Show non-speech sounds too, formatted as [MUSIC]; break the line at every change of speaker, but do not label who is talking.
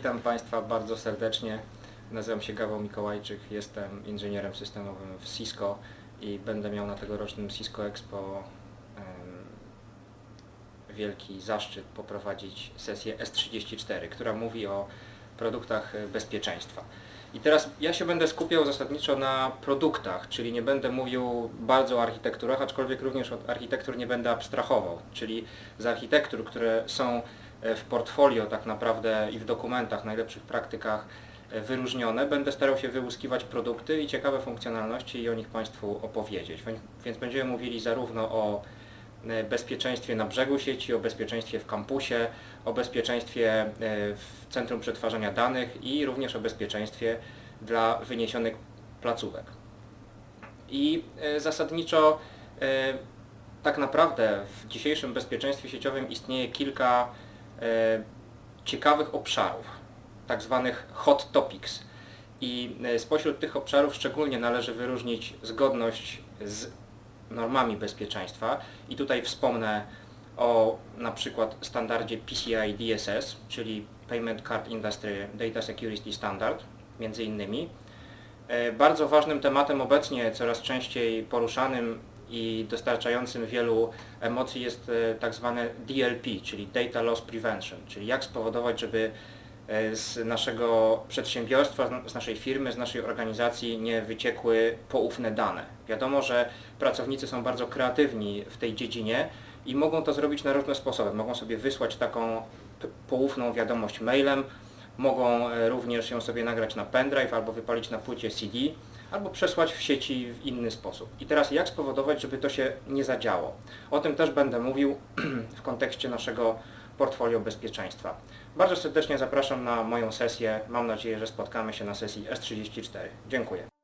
Witam Państwa bardzo serdecznie. Nazywam się Gaweł Mikołajczyk, jestem inżynierem systemowym w Cisco i będę miał na tegorocznym Cisco Expo em, wielki zaszczyt poprowadzić sesję S34, która mówi o produktach e, bezpieczeństwa. I teraz ja się będę skupiał zasadniczo na produktach, czyli nie będę mówił bardzo o architekturach, aczkolwiek również od architektur nie będę abstrahował, czyli z architektur, które są w portfolio tak naprawdę i w dokumentach, najlepszych praktykach e, wyróżnione, będę starał się wyłuskiwać produkty i ciekawe funkcjonalności i o nich Państwu opowiedzieć. Więc- będziemy mówili zarówno o e, bezpieczeństwie na brzegu sieci, o bezpieczeństwie w kampusie, o bezpieczeństwie e, w centrum przetwarzania danych i również o bezpieczeństwie dla wyniesionych placówek. I e, zasadniczo e, tak naprawdę w dzisiejszym bezpieczeństwie sieciowym istnieje kilka e, ciekawych obszarów, tak zwanych hot topics. I e, spośród tych obszarów szczególnie należy wyróżnić zgodność z normami bezpieczeństwa. I tutaj wspomnę o na przykład standardzie PCI DSS, czyli Payment Card Industry Data Security Standard, między innymi. E, Bardzo ważnym tematem obecnie, coraz częściej poruszanym i dostarczającym wielu emocji jest e, tak zwane DLP, czyli Data Loss Prevention, czyli jak spowodować, żeby e, z naszego przedsiębiorstwa, z naszej firmy, z naszej organizacji nie wyciekły poufne dane. Wiadomo, że pracownicy są bardzo kreatywni w tej dziedzinie i mogą to zrobić na różne sposoby. Mogą sobie wysłać taką poufną wiadomość mailem, mogą e, również ją sobie nagrać na pendrive albo wypalić na płycie CD, albo przesłać w sieci w inny sposób. I teraz jak spowodować, żeby to się nie zadziało? O tym też będę mówił [CLEARS THROAT] w kontekście naszego portfolio bezpieczeństwa. Bardzo serdecznie zapraszam na moją sesję. Mam nadzieję, że spotkamy się na sesji S34. Dziękuję.